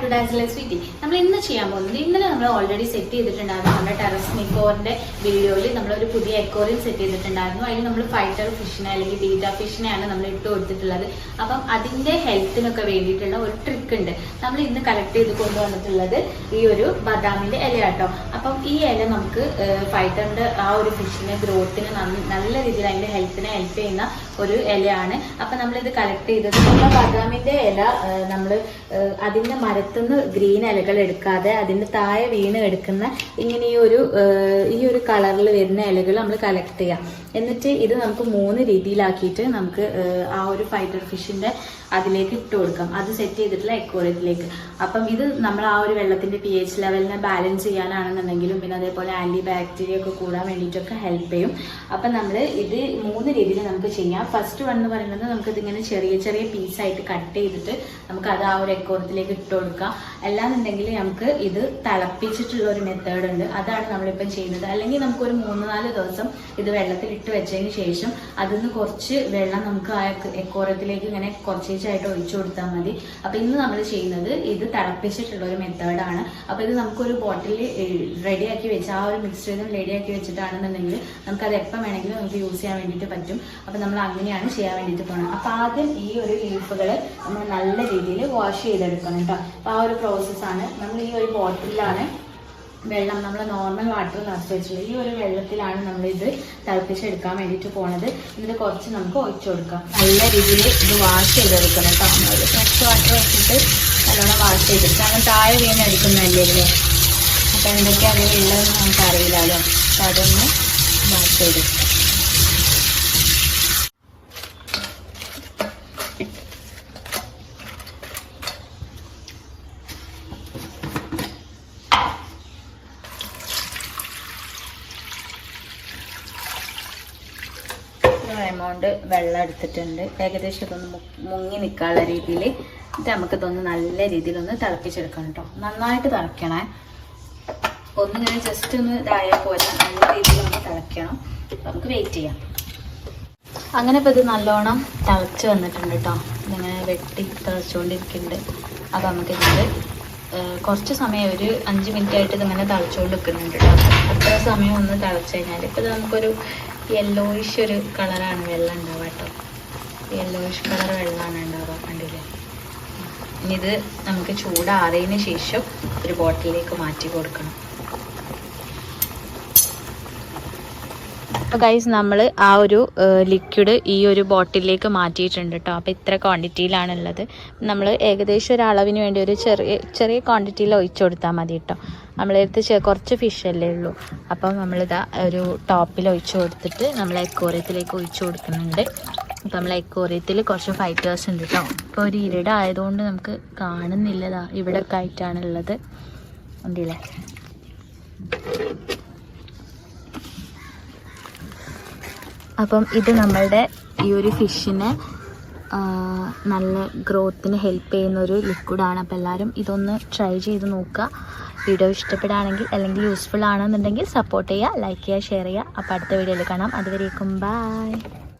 Back to ഡാസിലെ sweety നമ്മൾ ഇന്ന് ചെയ്യാൻ പോകുന്നത് ഇന്നലെ നമ്മൾ ഓൾറെഡി സെറ്റ് ചെയ്തിട്ടുണ്ടായിരുന്നു നമ്മുടെ ടെറസ് നിക്കോറിന്റെ വീഡിയോയിൽ നമ്മൾ ഒരു പുതിയ എക്കോറിയം സെറ്റ് ചെയ്തിട്ടുണ്ടായിരുന്നു. അതിൽ നമ്മൾ ഫൈറ്റർ ഫിഷിനെ അല്ലെങ്കിൽ ബീറ്റ ഫിഷിനെയാണ് നമ്മൾ ഇട്ട് കൊടുത്തിട്ടുള്ളത്. അപ്പം അതിന്റെ ഹെൽത്തിനൊക്കെ വേണ്ടിയിട്ടുള്ള ഒരു ട്രിക്ക് ഉണ്ട്. നമ്മൾ ഇന്ന് കളക്ട് ചെയ്ത് കൊണ്ടുവന്നിട്ടുള്ളത് ഈ ഒരു ബദാമിന്റെ ഇല കേട്ടോ അപ്പം ഈ ഇല നമുക്ക് ഫൈറ്ററിന്റെ ആ ഒരു ഫിഷിന്റെ ഗ്രോത്തിന് നല്ല രീതിയിൽ അതിന്റെ ഹെൽത്തിനെ ഹെൽപ്പ് ചെയ്യുന്ന ഒരു ഇലയാണ്. അപ്പൊ നമ്മളിത് കളക്ട് ചെയ്തത് ബദാമിന്റെ ഇല നമ്മൾ അതിന്റെ മരത്തുനിന്ന് ഗ്രീൻ ഇലകൾ എടുക്കാതെ അതിന്റെ താഴെ വീണ് എടുക്കുന്ന ഇങ്ങനെ ഈ ഒരു ഈ ഒരു കളറിൽ വരുന്ന ഇലകൾ നമ്മൾ കളക്ട് ചെയ്യാം. എന്നിട്ട് ഇത് നമുക്ക് മൂന്ന് രീതിയിലാക്കിയിട്ട് നമുക്ക് ആ ഒരു ഫൈറ്റർ ഫിഷിന്റെ അതിലേക്ക് ഇട്ട് കൊടുക്കാം. അത് സെറ്റ് ചെയ്തിട്ടുള്ള എക്കോറിയത്തിലേക്ക് അപ്പം ഇത് നമ്മൾ ആ ഒരു വെള്ളത്തിന്റെ പി എച്ച് ലെവലിനെ ബാലൻസ് ചെയ്യാനാണെന്നുണ്ടെങ്കിലും പിന്നെ അതേപോലെ ആന്റി ബാക്ടീരിയ ഒക്കെ കൂടാൻ വേണ്ടിയിട്ടൊക്കെ ഹെൽപ്പ് ചെയ്യും. അപ്പം നമ്മൾ ഇത് മൂന്ന് രീതിയിൽ നമുക്ക് ചെയ്യാം. ഫസ്റ്റ് വൺ എന്ന് പറയുന്നത് നമുക്കിതിങ്ങനെ ചെറിയ ചെറിയ പീസായിട്ട് കട്ട് ചെയ്തിട്ട് നമുക്ക് അത് ആ ഒരു എക്കോറത്തിലേക്ക് ഇട്ട് കൊടുക്കാം. അല്ലാന്നുണ്ടെങ്കിൽ നമുക്ക് ഇത് തിളപ്പിച്ചിട്ടുള്ള ഒരു മെത്തേഡ് ഉണ്ട്. അതാണ് നമ്മളിപ്പം ചെയ്യുന്നത്. അല്ലെങ്കിൽ നമുക്ക് ഒരു മൂന്ന് നാല് ദിവസം ഇത് വെള്ളത്തിൽ ഇട്ട് വെച്ചതിന് ശേഷം അതിൽ നിന്ന് കുറച്ച് വെള്ളം നമുക്ക് ആ എക്കോറത്തിലേക്ക് ഇങ്ങനെ കുറച്ചേച്ചായിട്ട് ഒഴിച്ചു കൊടുത്താൽ മതി. അപ്പൊ ഇന്ന് നമ്മൾ ചെയ്യുന്നത് ഇത് തിളപ്പിച്ചിട്ടുള്ള ഒരു മെത്തേഡാണ് അപ്പൊ ഇത് നമുക്കൊരു ബോട്ടിൽ റെഡിയാക്കി വെച്ച് ആ ഒരു മിക്സ്ചറും റെഡിയാക്കി വെച്ചിട്ടാണെന്നുണ്ടെങ്കിൽ അത് എപ്പം വേണമെങ്കിലും നമുക്ക് യൂസ് ചെയ്യാൻ വേണ്ടിയിട്ട് പറ്റും. അപ്പൊ നമ്മൾ അങ്ങനെയാണ് ചെയ്യാൻ വേണ്ടിയിട്ട് പോകണം അപ്പൊ ആദ്യം ഈ ഒരു ലീഫുകൾ നമ്മൾ നല്ല രീതിയിൽ വാഷ് ചെയ്തെടുക്കണം കേട്ടോ ആ ഒരു പ്രോസസ്സാണ് നമ്മൾ ഈ ഒരു ബോട്ടിലാണ് വെള്ളം നമ്മൾ നോർമൽ വാട്ടർ നിറച്ച് വെച്ചിട്ടുള്ളത് ഈ ഒരു വെള്ളത്തിലാണ് നമ്മൾ ഇത് തിളപ്പിച്ചെടുക്കാൻ വേണ്ടിയിട്ട് പോണത്. ഇതിൽ കുറച്ച് നമുക്ക് ഒഴിച്ചു കൊടുക്കാം. നല്ല രീതിയിൽ ഇത് വാഷ് ചെയ്തെടുക്കണം കേട്ടോ നമ്മൾ ഫ്രഷ് വാട്ടർ വെച്ചിട്ട് നല്ലോണം വാഷ് ചെയ്തെടുക്കാം. കാരണം താഴെ വീണ് എടുക്കുന്നതല്ലേ ഇതിൽ? അപ്പം എന്തൊക്കെയാണ് അതിലുള്ളതെന്ന് നമുക്ക് അറിയില്ലല്ലോ അപ്പം അതൊന്ന് വാഷ് ചെയ്തെടുക്കാം. എമൗണ്ട് വെള്ളം എടുത്തിട്ടുണ്ട്. ഏകദേശം ഇതൊന്ന് മുങ്ങി നിൽക്കാനുള്ള രീതിയിൽ എന്നിട്ട് നമുക്ക് ഇതൊന്ന് നല്ല രീതിയിൽ ഒന്ന് തിളപ്പിച്ചെടുക്കണം കേട്ടോ നന്നായിട്ട് തിളക്കണേ ഒന്ന് ഞാൻ ജസ്റ്റ് ഒന്ന് ഇതായാൽ പോലെ നല്ല രീതിയിൽ ഒന്ന് തിളയ്ക്കണം. നമുക്ക് വെയിറ്റ് ചെയ്യാം. അങ്ങനെ ഇപ്പൊ ഇത് നല്ലോണം തിളച്ച് വന്നിട്ടുണ്ട് കേട്ടോ ഇതിങ്ങനെ വെട്ടി തിളച്ചുകൊണ്ടിരിക്കുന്നുണ്ട് അപ്പം നമുക്ക് ഇതിൽ കുറച്ച് സമയം ഒരു അഞ്ച് മിനിറ്റ് ആയിട്ട് ഇതിങ്ങനെ തിളച്ചുകൊണ്ട് നിൽക്കുന്നുണ്ട് കേട്ടോ അത്ര സമയം ഒന്ന് തിളച്ച് കഴിഞ്ഞാൽ ഇപ്പൊ ഇത് നമുക്കൊരു യെല്ലോയിഷ് ഒരു കളറാണ് വെള്ളം ഉണ്ടാവുക കേട്ടോ. യെല്ലോയിഷ് കളർ വെള്ളമാണ് ഉണ്ടാവുക കണ്ടില്ലേ? ഇനി ഇത് നമുക്ക് ചൂടാറിയതിന് ശേഷം ഒരു ബോട്ടിലേക്ക് മാറ്റി കൊടുക്കണം. അപ്പോൾ ഗൈസ് നമ്മൾ ആ ഒരു ലിക്വിഡ് ഈ ഒരു ബോട്ടിലേക്ക് മാറ്റിയിട്ടുണ്ട് കേട്ടോ അപ്പോൾ ഇത്ര ക്വാണ്ടിറ്റിയിലാണ് ഉള്ളത് നമ്മൾ ഏകദേശം ഒരു അളവിന് വേണ്ടി ഒരു ചെറിയ ചെറിയ ക്വാണ്ടിറ്റിയിൽ ഒഴിച്ചു കൊടുത്താൽ മതി കേട്ടോ നമ്മളെടുത്ത് കുറച്ച് ഫിഷ് അല്ലേ ഉള്ളൂ. അപ്പം നമ്മളിതാ ഒരു ടോപ്പിൽ ഒഴിച്ചു കൊടുത്തിട്ട് നമ്മൾ എക്കോറിയത്തിലേക്ക് ഒഴിച്ചു കൊടുക്കുന്നുണ്ട്. അപ്പം നമ്മൾ എക്കോറിയത്തിൽ കുറച്ച് ഫൈറ്റേഴ്സ് ഉണ്ട് കേട്ടോ ഇപ്പോൾ ഒരു ഇരിട ആയതുകൊണ്ട് നമുക്ക് കാണുന്നില്ലതാ ഇവിടെ ഒക്കെ ആയിട്ടാണുള്ളത്. ഉണ്ടല്ലേ? അപ്പം ഇത് നമ്മളുടെ ഈ ഒരു ഫിഷിനെ നല്ല ഗ്രോത്തിന് ഹെൽപ്പ് ചെയ്യുന്ന ഒരു ലിക്വിഡാണ്. അപ്പോൾ എല്ലാവരും ഇതൊന്ന് ട്രൈ ചെയ്ത് നോക്കുക. വീഡിയോ ഇഷ്ടപ്പെടുകയാണെങ്കിൽ അല്ലെങ്കിൽ യൂസ്ഫുൾ ആണെന്നുണ്ടെങ്കിൽ സപ്പോർട്ട് ചെയ്യുക ലൈക്ക് ചെയ്യുക ഷെയർ ചെയ്യുക. അപ്പോൾ അടുത്ത വീഡിയോയിൽ കാണാം. അതുവരേക്കും ബൈ.